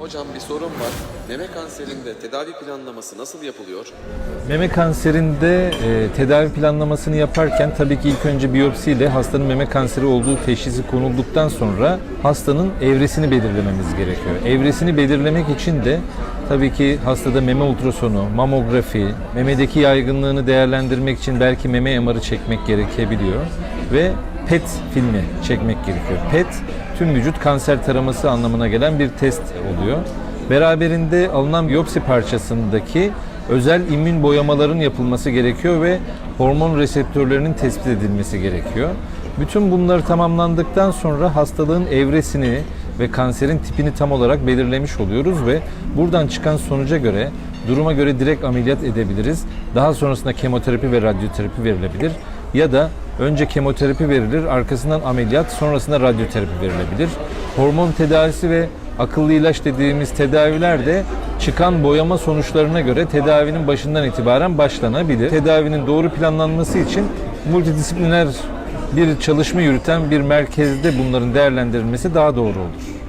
Hocam bir sorun var. Meme kanserinde tedavi planlaması nasıl yapılıyor? Meme kanserinde e, tedavi planlamasını yaparken tabii ki ilk önce biyopsiyle hastanın meme kanseri olduğu teşhisi konulduktan sonra hastanın evresini belirlememiz gerekiyor. Evresini belirlemek için de tabii ki hastada meme ultrasonu, mamografi, memedeki yaygınlığını değerlendirmek için belki meme MR'ı çekmek gerekebiliyor ve PET filmi çekmek gerekiyor. PET tüm vücut kanser taraması anlamına gelen bir test oluyor. Beraberinde alınan biyopsi parçasındaki özel immün boyamaların yapılması gerekiyor ve hormon reseptörlerinin tespit edilmesi gerekiyor. Bütün bunlar tamamlandıktan sonra hastalığın evresini ve kanserin tipini tam olarak belirlemiş oluyoruz ve buradan çıkan sonuca göre duruma göre direkt ameliyat edebiliriz. Daha sonrasında kemoterapi ve radyoterapi verilebilir ya da önce kemoterapi verilir, arkasından ameliyat, sonrasında radyoterapi verilebilir. Hormon tedavisi ve akıllı ilaç dediğimiz tedaviler de çıkan boyama sonuçlarına göre tedavinin başından itibaren başlanabilir. Tedavinin doğru planlanması için multidisipliner bir çalışma yürüten bir merkezde bunların değerlendirilmesi daha doğru olur.